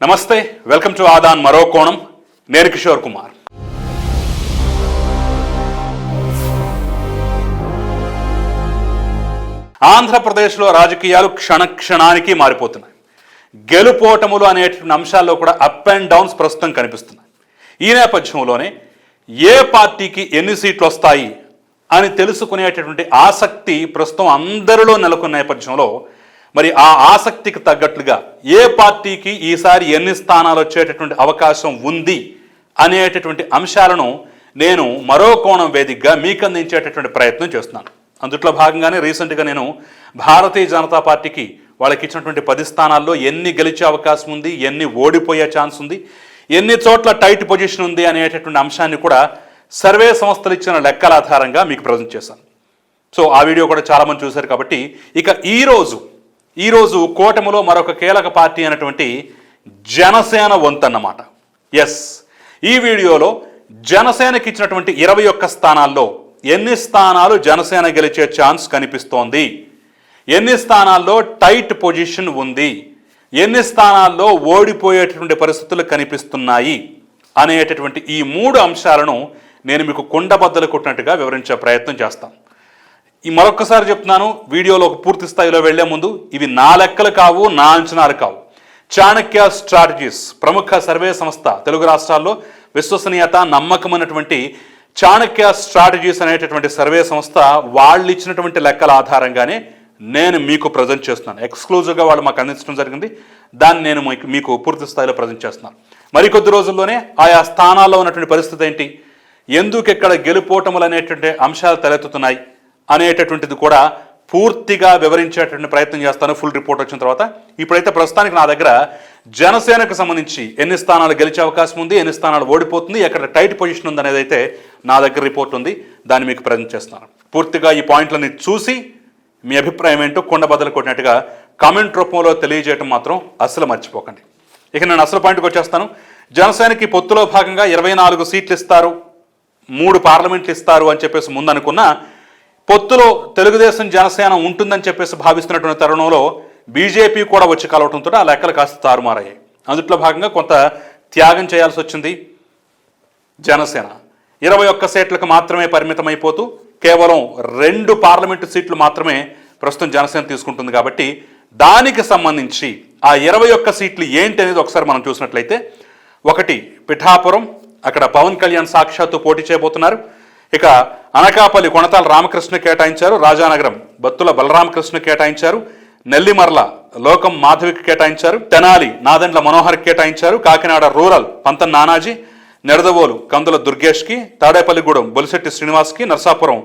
నమస్తే welcome to Aadan మరో కోణం. నేను కిషోర్ కుమార్. ఆంధ్రప్రదేశ్లో రాజకీయాలు క్షణక్షణానికి మారిపోతున్నాయి. గెలుపోటములు అనేటువంటి అంశాల్లో కూడా అప్ అండ్ డౌన్స్ ప్రస్తుతం కనిపిస్తున్నాయి. ఈ నేపథ్యంలోనే ఏ పార్టీకి ఎన్ని సీట్లు వస్తాయి అని తెలుసుకునేటటువంటి ఆసక్తి ప్రస్తుతం అందరిలో నెలకొన్న నేపథ్యంలో మరి ఆ ఆసక్తికి తగ్గట్లుగా ఏ పార్టీకి ఈసారి ఎన్ని స్థానాలు వచ్చేటటువంటి అవకాశం ఉంది అనేటటువంటి అంశాలను నేను మరో కోణం వేదికగా మీకు అందించేటటువంటి ప్రయత్నం చేస్తున్నాను. అందుట్లో భాగంగానే రీసెంట్గా నేను భారతీయ జనతా పార్టీకి వాళ్ళకి ఇచ్చినటువంటి పది స్థానాల్లో ఎన్ని గెలిచే అవకాశం ఉంది ఎన్ని ఓడిపోయే ఛాన్స్ ఉంది ఎన్ని చోట్ల టైట్ పొజిషన్ ఉంది అనేటటువంటి అంశాన్ని కూడా సర్వే సంస్థలు ఇచ్చిన లెక్కల ఆధారంగా మీకు ప్రజెంట్ చేశాను. సో ఆ వీడియో కూడా చాలామంది చూశారు కాబట్టి ఇక ఈరోజు ఈరోజు కూటమిలో మరొక కీలక పార్టీ అయినటువంటి జనసేన వంతన్నమాట. ఎస్ ఈ వీడియోలో జనసేనకి ఇచ్చినటువంటి ఇరవై ఒక్క స్థానాల్లో ఎన్ని స్థానాలు జనసేన గెలిచే ఛాన్స్ కనిపిస్తోంది? ఎన్ని స్థానాల్లో టైట్ పొజిషన్ ఉంది? ఎన్ని స్థానాల్లో ఓడిపోయేటటువంటి పరిస్థితులు కనిపిస్తున్నాయి? అనేటటువంటి ఈ మూడు అంశాలను నేను మీకు కుండబద్దలు కొట్టినట్టుగా వివరించే ప్రయత్నం చేస్తాను ఈ మరొకసారి చెప్తున్నాను వీడియోలో ఒక పూర్తి స్థాయిలో వెళ్ళే ముందు ఇవి నా లెక్కలు కావు నా అంచనాలు కావు. చాణక్య స్ట్రాటజీస్ ప్రముఖ సర్వే సంస్థ తెలుగు రాష్ట్రాల్లో విశ్వసనీయత నమ్మకమైనటువంటి చాణక్య స్ట్రాటజీస్ అనేటటువంటి సర్వే సంస్థ వాళ్ళు ఇచ్చినటువంటి లెక్కల ఆధారంగానే నేను మీకు ప్రజెంట్ చేస్తున్నాను. ఎక్స్క్లూజివ్గా వాళ్ళు మాకు అందించడం జరిగింది. దాన్ని నేను మీకు మీకు పూర్తి స్థాయిలో ప్రజెంట్ చేస్తున్నాను. మరికొద్ది రోజుల్లోనే ఆయా స్థానాల్లో ఉన్నటువంటి పరిస్థితి ఏంటి? ఎందుకు ఇక్కడ గెలుపోటములు అనేటువంటి అంశాలు తలెత్తుతున్నాయి? అనేటటువంటిది కూడా పూర్తిగా వివరించేటువంటి ప్రయత్నం చేస్తాను. ఫుల్ రిపోర్ట్ వచ్చిన తర్వాత ఇప్పుడైతే ప్రస్తుతానికి నా దగ్గర జనసేనకు సంబంధించి ఎన్ని స్థానాలు గెలిచే అవకాశం ఉంది ఎన్ని స్థానాలు ఓడిపోతుంది ఎక్కడ టైట్ పొజిషన్ ఉంది అనేది అయితే నా దగ్గర రిపోర్ట్ ఉంది. దాన్ని మీకు ప్రజెంట్ చేస్తున్నాను పూర్తిగా ఈ పాయింట్లని చూసి మీ అభిప్రాయం ఏంటో కొండ బద్దలు కొట్టినట్టుగా కామెంట్ రూపంలో తెలియజేయటం మాత్రం అసలు మర్చిపోకండి. ఇక నేను అసలు పాయింట్కి వచ్చేస్తాను. జనసేనకి పొత్తులో భాగంగా ఇరవై నాలుగు సీట్లు ఇస్తారు మూడు పార్లమెంట్లు ఇస్తారు అని చెప్పేసి ముందు పొత్తులో తెలుగుదేశం జనసేన ఉంటుందని చెప్పేసి భావిస్తున్నటువంటి తరుణంలో బీజేపీ కూడా వచ్చి కలవటంతో ఆ లెక్కలు కాస్త తారుమారయ్యాయి. అందుట్లో భాగంగా కొంత త్యాగం చేయాల్సి వచ్చింది జనసేన. ఇరవై ఒక్క సీట్లకు మాత్రమే పరిమితమైపోతూ కేవలం రెండు పార్లమెంటు సీట్లు మాత్రమే ప్రస్తుతం జనసేన తీసుకుంటుంది కాబట్టి దానికి సంబంధించి ఆ ఇరవై ఒక్క సీట్లు ఏంటి అనేది ఒకసారి మనం చూసినట్లయితే ఒకటి పిఠాపురం అక్కడ పవన్ కళ్యాణ్ సాక్షాత్తు పోటీ చేయబోతున్నారు. ఇక అనకాపల్లి కొనతాల రామకృష్ణ కేటాయించారు. రాజానగరం బత్తుల బలరామకృష్ణ కేటాయించారు. నెల్లిమర్ల లోకం మాధవికి కేటాయించారు. తెనాలి నాదెండ్ల మనోహర్ కేటాయించారు. కాకినాడ రూరల్ పంతన్ నానాజీ నెడదవోలు కందుల దుర్గేష్కి తాడేపల్లిగూడెం బొలిశెట్టి శ్రీనివాస్కి నర్సాపురం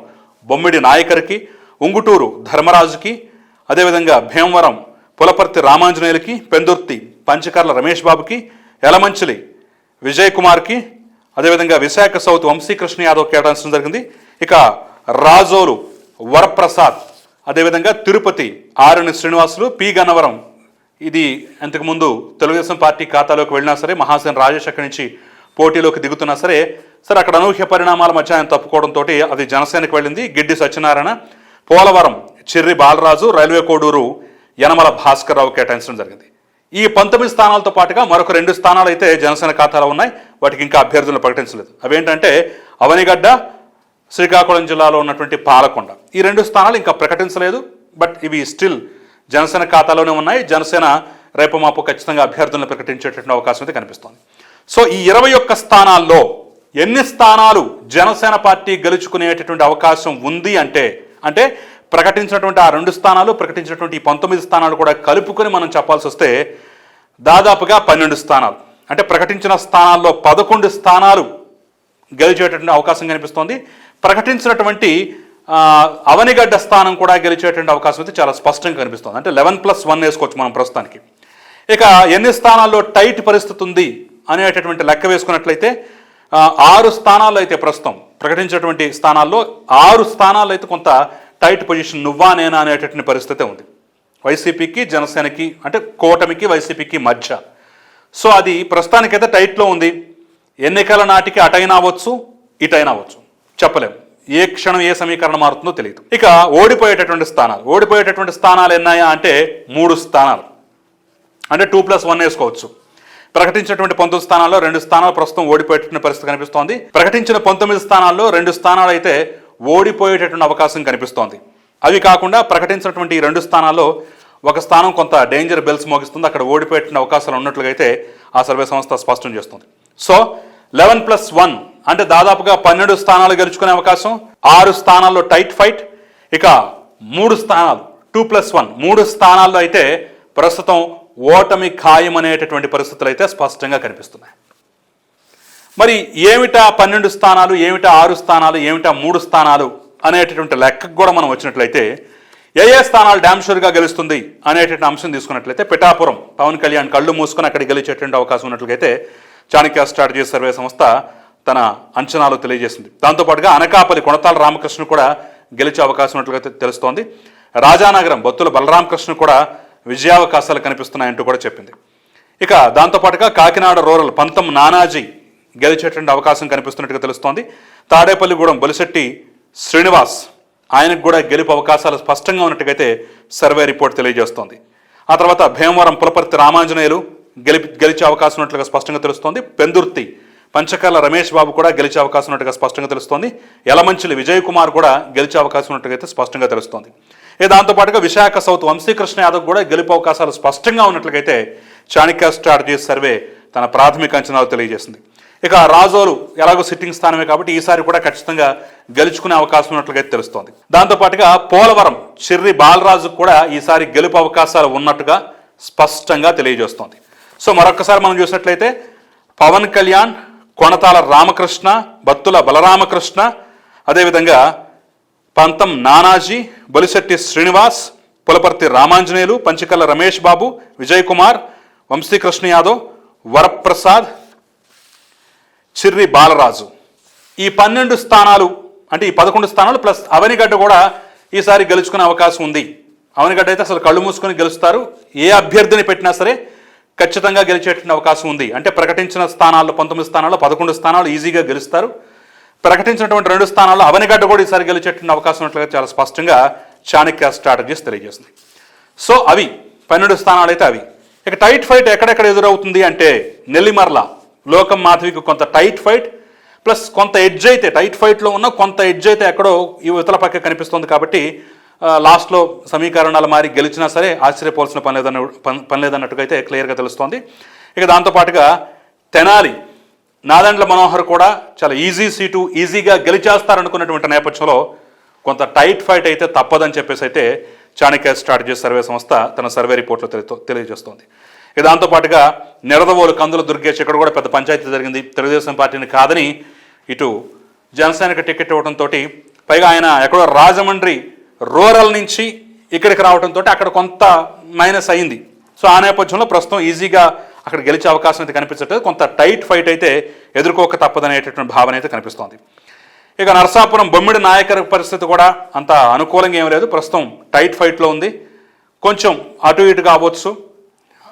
బొమ్మిడి నాయకర్కి ఉంగుటూరు ధర్మరాజుకి అదేవిధంగా భీమవరం పులపర్తి రామాంజనేయులకి పెందుర్తి పంచకర్ల రమేష్ బాబుకి యలమంచిలి విజయ్ కుమార్కి అదేవిధంగా విశాఖ సౌత్ వంశీకృష్ణ యాదవ్ కేటాయించడం జరిగింది. ఇక రాజోలు వరప్రసాద్ అదేవిధంగా తిరుపతి ఆరుని శ్రీనివాసులు పి గన్నవరం. ఇది అంతకుముందు తెలుగుదేశం పార్టీ ఖాతాలోకి వెళ్ళినా సరే మహాసేన రాజేష్ అక్కడి నుంచి పోటీలోకి దిగుతున్నా సరే సరే అక్కడ అనూహ్య పరిణామాల మధ్య ఆయన తప్పుకోవడంతో అది జనసేనకు వెళ్ళింది. గిడ్డి సత్యనారాయణ పోలవరం చిర్రి బాలరాజు రైల్వే కోడూరు యనమల భాస్కర్ రావు కేటాయించడం జరిగింది. ఈ పంతొమ్మిది స్థానాలతో పాటుగా మరొక రెండు స్థానాలు అయితే జనసేన ఖాతాలో ఉన్నాయి. వాటికి ఇంకా అభ్యర్థులను ప్రకటించలేదు. అవేంటంటే అవనిగడ్డ శ్రీకాకుళం జిల్లాలో ఉన్నటువంటి పాలకొండ. ఈ రెండు స్థానాలు ఇంకా ప్రకటించలేదు. బట్ ఇవి స్టిల్ జనసేన ఖాతాలోనే ఉన్నాయి. జనసేన రేపు మాపు ఖచ్చితంగా అభ్యర్థులను ప్రకటించేటటువంటి అవకాశం అయితే కనిపిస్తోంది. సో ఈ ఇరవై ఒక్క స్థానాల్లో ఎన్ని స్థానాలు జనసేన పార్టీ గెలుచుకునేటటువంటి అవకాశం ఉంది అంటే అంటే ప్రకటించినటువంటి ఆ రెండు స్థానాలు ప్రకటించినటువంటి పంతొమ్మిది స్థానాలు కూడా కలుపుకొని మనం చెప్పాల్సి వస్తే దాదాపుగా పన్నెండు స్థానాలు. అంటే ప్రకటించిన స్థానాల్లో పదకొండు స్థానాలు గెలిచేటటువంటి అవకాశం కనిపిస్తోంది. ప్రకటించినటువంటి అవనిగడ్డ స్థానం కూడా గెలిచేటువంటి అవకాశం అయితే చాలా స్పష్టంగా కనిపిస్తుంది. అంటే లెవెన్ ప్లస్ వన్ వేసుకోవచ్చు మనం ప్రస్తుతానికి. ఇక ఎన్ని స్థానాల్లో టైట్ పరిస్థితి ఉంది అనేటటువంటి లెక్క వేసుకున్నట్లయితే ఆరు స్థానాల్లో అయితే ప్రస్తుతం ప్రకటించినటువంటి స్థానాల్లో ఆరు స్థానాల్లో అయితే కొంత టైట్ పొజిషన్ నువ్వా నేనా అనేటటువంటి పరిస్థితి ఉంది. వైసీపీకి జనసేనకి అంటే కూటమికి వైసీపీకి మధ్య. సో అది ప్రస్తుతానికైతే టైట్లో ఉంది. ఎన్నికల నాటికి అటైనా అవ్వచ్చు ఇటైనా అవ్వచ్చు చెప్పలేము ఏ క్షణం ఏ సమీకరణం మారుతుందో తెలియదు ఇక ఓడిపోయేటటువంటి స్థానాలు. ఓడిపోయేటటువంటి స్థానాలు ఎన్నాయా అంటే మూడు స్థానాలు. అంటే టూ ప్లస్ వన్ వేసుకోవచ్చు. ప్రకటించినటువంటి పంతొమ్మిది స్థానాల్లో రెండు స్థానాలు ప్రస్తుతం ఓడిపోయేటటువంటి పరిస్థితి కనిపిస్తోంది. ప్రకటించిన పంతొమ్మిది స్థానాల్లో రెండు స్థానాలు అయితే ఓడిపోయేటటువంటి అవకాశం కనిపిస్తోంది. అవి కాకుండా ప్రకటించినటువంటి ఈ రెండు స్థానాల్లో ఒక స్థానం కొంత డేంజర్ బెల్స్ మోగిస్తుంది. అక్కడ ఓడిపోయేటువంటి అవకాశాలు ఉన్నట్లుగైతే అయితే ఆ సర్వే సంస్థ స్పష్టం చేస్తుంది. సో లెవెన్ ప్లస్ వన్ అంటే దాదాపుగా పన్నెండు స్థానాలు గెలుచుకునే అవకాశం ఆరు స్థానాల్లో టైట్ ఫైట్ ఇక మూడు స్థానాలు టూ ప్లస్ వన్ మూడు స్థానాల్లో అయితే ప్రస్తుతం ఓటమి ఖాయం అనేటటువంటి పరిస్థితులు అయితే స్పష్టంగా కనిపిస్తున్నాయి. మరి ఏమిటా పన్నెండు స్థానాలు ఏమిటా ఆరు స్థానాలు ఏమిటా మూడు స్థానాలు అనేటటువంటి లెక్కకు కూడా మనం వచ్చినట్లయితే ఏ ఏ స్థానాలు డ్యామ్షూర్గా గెలుస్తుంది అనేటటువంటి అంశం తీసుకున్నట్లయితే పిఠాపురం పవన్ కళ్యాణ్ కళ్ళు మూసుకొని అక్కడ గెలిచేటువంటి అవకాశం ఉన్నట్లయితే చాణక్య స్ట్రాటజీ సర్వే సంస్థ తన అంచనాలు తెలియజేసింది. దాంతోపాటుగా అనకాపల్లి కొనతాల రామకృష్ణ కూడా గెలిచే అవకాశం ఉన్నట్లుగా తెలుస్తోంది. రాజానగరం బొత్తుల బలరామకృష్ణ కూడా విజయావకాశాలు కనిపిస్తున్నాయంటూ కూడా చెప్పింది. ఇక దాంతోపాటుగా కాకినాడ రూరల్ పంతం నానాజీ గెలిచేటువంటి అవకాశం కనిపిస్తున్నట్టుగా తెలుస్తోంది. తాడేపల్లిగూడెం బొలిశెట్టి శ్రీనివాస్ ఆయనకు కూడా గెలుపు అవకాశాలు స్పష్టంగా ఉన్నట్టుగైతే సర్వే రిపోర్ట్ తెలియజేస్తోంది. ఆ తర్వాత భీమవరం పులపర్తి రామాంజనేయులు గెలిపి గెలిచే అవకాశం ఉన్నట్లుగా స్పష్టంగా తెలుస్తోంది. పెందుర్తి పంచకర్ల రమేష్ బాబు కూడా గెలిచే అవకాశం ఉన్నట్టుగా స్పష్టంగా తెలుస్తోంది. యలమంచిలి విజయ్ కుమార్ కూడా గెలిచే అవకాశం ఉన్నట్టుగా అయితే స్పష్టంగా తెలుస్తోంది. ఇక దాంతోపాటుగా విశాఖ సౌత్ వంశీకృష్ణ యాదవ్ కూడా గెలుపు అవకాశాలు స్పష్టంగా ఉన్నట్లయితే చాణిక్య స్ట్రాటజీ సర్వే తన ప్రాథమిక అంచనాలు తెలియజేసింది. ఇక రాజోలు ఎలాగో సిట్టింగ్ స్థానమే కాబట్టి ఈసారి కూడా ఖచ్చితంగా గెలుచుకునే అవకాశం ఉన్నట్లుగా అయితే తెలుస్తోంది దాంతోపాటుగా పోలవరం చిర్రి బాలరాజు కూడా ఈసారి గెలుపు అవకాశాలు ఉన్నట్టుగా స్పష్టంగా తెలియజేస్తోంది. సో మరొకసారి మనం చూసినట్లయితే పవన్ కళ్యాణ్ కొణతాల రామకృష్ణ బత్తుల బలరామకృష్ణ అదేవిధంగా పంతం నానాజీ బొలిశెట్టి శ్రీనివాస్ పులపర్తి రామాంజనేయులు పంచకల్ల రమేష్ బాబు విజయ్ కుమార్ వంశీకృష్ణ యాదవ్ వరప్రసాద్ చిర్రి బాలరాజు. ఈ పన్నెండు స్థానాలు అంటే ఈ పదకొండు స్థానాలు ప్లస్ అవనిగడ్డ కూడా ఈసారి గెలుచుకునే అవకాశం ఉంది. అవనిగడ్డ అయితే అసలు కళ్ళు మూసుకొని గెలుస్తారు. ఏ అభ్యర్థిని పెట్టినా సరే ఖచ్చితంగా గెలిచేటువంటి అవకాశం ఉంది. అంటే ప్రకటించిన స్థానాల్లో పంతొమ్మిది స్థానాల్లో పదకొండు స్థానాలు ఈజీగా గెలుస్తారు. ప్రకటించినటువంటి రెండు స్థానాల్లో అవనిగడ్డ కూడా ఈసారి గెలిచేటువంటి అవకాశం ఉన్నట్లుగా చాలా స్పష్టంగా చాణక్య స్ట్రాటజీస్ తెలియజేస్తుంది సో అవి పన్నెండు స్థానాలు అయితే అవి. ఇక టైట్ ఫైట్ ఎక్కడెక్కడ ఎదురవుతుంది అంటే నెల్లిమర్ల. లోకం మాధవికి కొంత టైట్ ఫైట్ ప్లస్ కొంత ఎడ్జ్ అయితే టైట్ ఫైట్లో ఉన్న కొంత ఎడ్జ్ అయితే ఎక్కడో ఈ ఇతల పక్క కనిపిస్తుంది కాబట్టి లాస్ట్లో సమీకరణాలు మారి గెలిచినా సరే ఆశ్చర్యపోవాల్సిన పని లేదన్న పని- లేదన్నట్టుగా అయితే క్లియర్గా తెలుస్తోంది. ఇక దాంతోపాటుగా తెనాలి నాదండ్ల మనోహర్ కూడా చాలా ఈజీ సీటు ఈజీగా గెలిచేస్తారనుకున్నటువంటి నేపథ్యంలో కొంత టైట్ ఫైట్ అయితే తప్పదని చెప్పేసి అయితే చాణక్య స్ట్రాటజీ సర్వే సంస్థ తన సర్వే రిపోర్ట్లో తెలియ తెలియజేస్తోంది. ఇక దాంతోపాటుగా నిరదవోలు కందుల దుర్గేష్ ఇక్కడ కూడా పెద్ద పంచాయతీ జరిగింది. తెలుగుదేశం పార్టీని కాదని ఇటు జనసేనకు టికెట్ ఇవ్వడంతో పైగా ఆయన ఎక్కడో రాజమండ్రి రూరల్ నుంచి ఇక్కడికి రావడంతో అక్కడ కొంత మైనస్ అయింది. సో ఆ నేపథ్యంలో ప్రస్తుతం ఈజీగా అక్కడ గెలిచే అవకాశం అయితే కనిపించట్లేదు కొంత టైట్ ఫైట్ అయితే ఎదుర్కోక తప్పదనేటటువంటి భావన అయితే కనిపిస్తోంది. ఇక నరసాపురం బొమ్మిడి నాయకర పరిస్థితి కూడా అంత అనుకూలంగా ఏం లేదు. ప్రస్తుతం టైట్ ఫైట్లో ఉంది. కొంచెం అటు ఇటు కావచ్చు.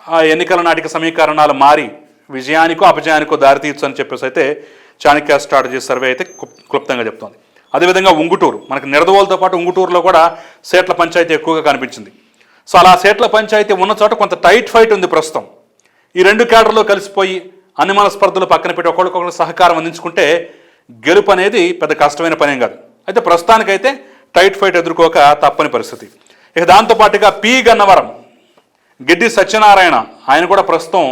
ఆ ఎన్నికల నాటికి సమీకరణాలు మారి విజయానికో అపజయానికో దారితీయచ్చు అని చెప్పేసి అయితే చాణక్య స్ట్రాటజీ సర్వే అయితే క్లుప్- క్లుప్తంగా చెప్తోంది. అదేవిధంగా ఉంగుటూరు మనకి నిడదవోలతో పాటు ఉంగుటూరులో కూడా సేట్ల పంచాయతీ ఎక్కువగా కనిపించింది. సో అలా సేట్ల పంచాయతీ ఉన్న చోట కొంత టైట్ ఫైట్ ఉంది ప్రస్తుతం. ఈ రెండు క్యాడర్లో కలిసిపోయి అనుమాన స్పర్ధలు పక్కన పెట్టి ఒకరికొకరు సహకారం అందించుకుంటే గెలుపు అనేది పెద్ద కష్టమైన పనేం కాదు. అయితే ప్రస్తుతానికైతే టైట్ ఫైట్ ఎదుర్కోక తప్పని పరిస్థితి. ఇక దాంతోపాటుగా పి గన్నవరం గిడ్డి సత్యనారాయణ ఆయన కూడా ప్రస్తుతం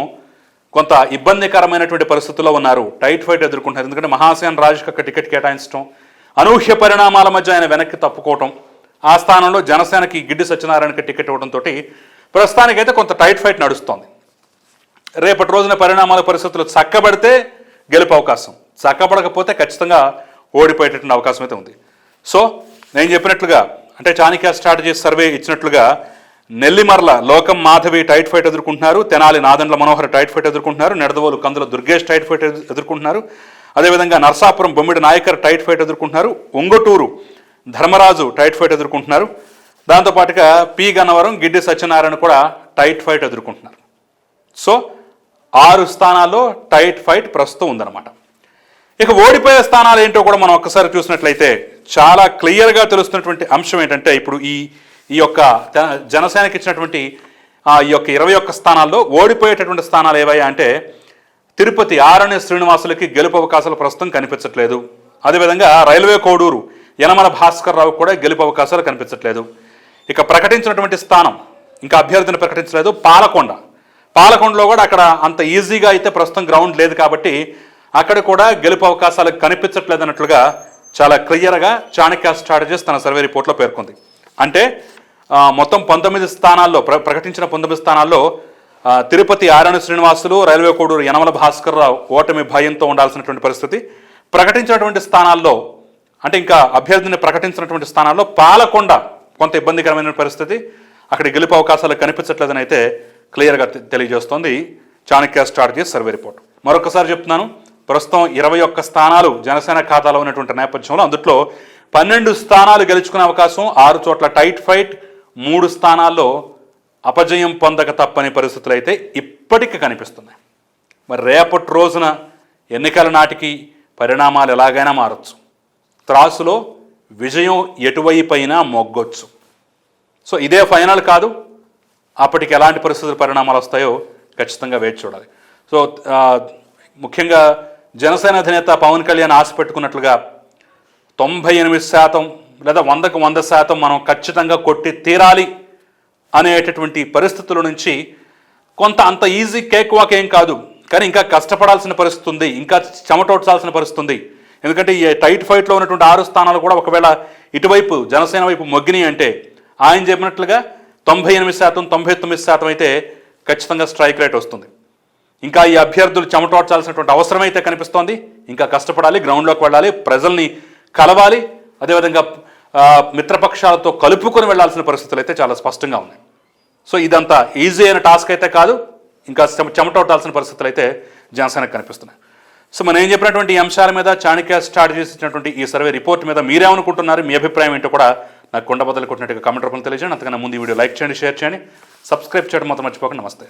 కొంత ఇబ్బందికరమైనటువంటి పరిస్థితుల్లో ఉన్నారు. టైట్ ఫైట్ ఎదుర్కొంటున్నారు. ఎందుకంటే మహాసేన రాజుకి టికెట్ కేటాయించడం అనూహ్య పరిణామాల మధ్య ఆయన వెనక్కి తప్పుకోవటం ఆ స్థానంలో జనసేనకి గిడ్డి సత్యనారాయణకి టికెట్ ఇవ్వడంతో ప్రస్తుతానికైతే కొంత టైట్ ఫైట్ నడుస్తోంది. రేపటి రోజున పరిణామాల పరిస్థితులు చక్కబడితే గెలుపు అవకాశం. చక్కబడకపోతే ఖచ్చితంగా ఓడిపోయేటటువంటి అవకాశం అయితే ఉంది. సో నేను చెప్పినట్లుగా అంటే చాణిక్య స్ట్రాటజీ సర్వే ఇచ్చినట్లుగా నెల్లిమర్ల లోకం మాధవి టైట్ ఫైట్ ఎదుర్కొంటున్నారు తెనాలి నాదండ్ల మనోహర్ టైట్ ఫైట్ ఎదుర్కొంటున్నారు నెడదవోలు కందుల దుర్గేష్ టైట్ ఫైట్ ఎదుర్కొంటున్నారు. అదేవిధంగా నర్సాపురం బొమ్మిడి నాయకర్ టైట్ ఫైట్ ఎదుర్కొంటున్నారు ఒంగటూరు ధర్మరాజు టైట్ ఫైట్ ఎదుర్కొంటున్నారు. దాంతోపాటుగా పి గన్నవరం గిడ్డి సత్యనారాయణ కూడా టైట్ ఫైట్ ఎదుర్కొంటున్నారు. సో ఆరు స్థానాల్లో టైట్ ఫైట్ ప్రస్తుతం ఉందన్నమాట. ఇక ఓడిపోయే స్థానాలు ఏంటో కూడా మనం ఒక్కసారి చూసినట్లయితే చాలా క్లియర్గా తెలుస్తున్నటువంటి అంశం ఏంటంటే ఇప్పుడు ఈ ఈ యొక్క జనసేనకి ఇచ్చినటువంటి ఈ యొక్క ఇరవై ఒక్క స్థానాల్లో ఓడిపోయేటటువంటి స్థానాలు ఏవయ్యా అంటే తిరుపతి ఆరణ్య శ్రీనివాసులకి గెలుపు అవకాశాలు ప్రస్తుతం కనిపించట్లేదు. అదేవిధంగా రైల్వే కోడూరు యనమల భాస్కర్ రావు కూడా గెలుపు అవకాశాలు కనిపించట్లేదు. ఇక ప్రకటించినటువంటి స్థానం ఇంకా అభ్యర్థిని ప్రకటించలేదు పాలకొండ. పాలకొండలో కూడా అక్కడ అంత ఈజీగా అయితే ప్రస్తుతం గ్రౌండ్ లేదు కాబట్టి అక్కడ కూడా గెలుపు అవకాశాలు కనిపించట్లేదు అన్నట్లుగా చాలా క్లియర్గా చాణక్య స్ట్రాటజీస్ తన సర్వే రిపోర్ట్లో పేర్కొంది. అంటే మొత్తం పంతొమ్మిది స్థానాల్లో ప్ర ప్రకటించిన పంతొమ్మిది స్థానాల్లో తిరుపతి ఆరణ్య శ్రీనివాసులు రైల్వే కోడూరు యనమల భాస్కర్ రావు ఓటమి భయంతో ఉండాల్సినటువంటి పరిస్థితి. ప్రకటించినటువంటి స్థానాల్లో అంటే ఇంకా అభ్యర్థిని ప్రకటించినటువంటి స్థానాల్లో పాలకొండ కొంత ఇబ్బందికరమైన పరిస్థితి. అక్కడ గెలుపు అవకాశాలు కనిపించట్లేదని అయితే క్లియర్గా తెలియజేస్తోంది. Chanakya strategy survey report. మరొకసారి చెప్తున్నాను ప్రస్తుతం ఇరవై ఒక్క స్థానాలు జనసేన ఖాతాలో ఉన్నటువంటి నేపథ్యంలో అందుట్లో పన్నెండు స్థానాలు గెలుచుకునే అవకాశం ఆరు చోట్ల టైట్ ఫైట్ మూడు స్థానాల్లో అపజయం పొందక తప్పని పరిస్థితులు అయితే ఇప్పటికీ కనిపిస్తున్నాయి. మరి రేపటి రోజున ఎన్నికల నాటికి పరిణామాలు ఎలాగైనా మారచ్చు. త్రాసులో విజయం ఎటువైపైనా మొగ్గొచ్చు. సో ఇదే ఫైనల్ కాదు. అప్పటికి ఎలాంటి పరిస్థితులు పరిణామాలు వస్తాయో ఖచ్చితంగా వేచి చూడాలి. సో ముఖ్యంగా జనసేన అధినేత పవన్ కళ్యాణ్ ఆశ పెట్టుకున్నట్లుగా తొంభై ఎనిమిది శాతం లేదా వందకు వంద శాతం మనం ఖచ్చితంగా కొట్టి తీరాలి అనేటటువంటి పరిస్థితుల నుంచి కొంత అంత ఈజీ కేక్ వాక్ ఏం కాదు. కానీ ఇంకా కష్టపడాల్సిన పరిస్థితి ఉంది. ఇంకా చెమటోడ్చాల్సిన పరిస్థితి ఉంది. ఎందుకంటే ఈ టైట్ ఫైట్లో ఉన్నటువంటి ఆరు స్థానాలు కూడా ఒకవేళ ఇటువైపు జనసేన వైపు మొగ్గినాయి అంటే ఆయన చెప్పినట్లుగా తొంభై ఎనిమిది శాతం తొంభై తొమ్మిది శాతం అయితే ఖచ్చితంగా స్ట్రైక్ రేట్ వస్తుంది. ఇంకా ఈ అభ్యర్థులు చెమటోడ్చాల్సినటువంటి అవసరం అయితే కనిపిస్తోంది. ఇంకా కష్టపడాలి గ్రౌండ్లోకి వెళ్ళాలి ప్రజల్ని కలవాలి. అదేవిధంగా మిత్రపక్షాలతో కలుపుకొని వెళ్ళాల్సిన పరిస్థితులు అయితే చాలా స్పష్టంగా ఉన్నాయి. సో ఇదంతా ఈజీ అయిన టాస్క్ అయితే కాదు ఇంకా చెమటొట్టాల్సిన పరిస్థితులు అయితే జనసేనకు కనిపిస్తున్నాయి. సో మనం ఏం చెప్పినటువంటి అంశాల మీద చాణక్య స్ట్రాటజీస్ ఇచ్చినటువంటి ఈ సర్వే రిపోర్ట్ మీద మీరేమనుకుంటున్నారు మీ అభిప్రాయం ఏంటో కూడా నాకు కొండ బదులు కొట్టినట్టుగా కామెంట్ రూపంలో తెలియజేయండి. అంతకన్నా ముందు ఈ వీడియో లైక్ చేయండి షేర్ చేయండి. సబ్స్క్రైబ్ చేయడం మాత్రం మర్చిపోకండి. నమస్తే.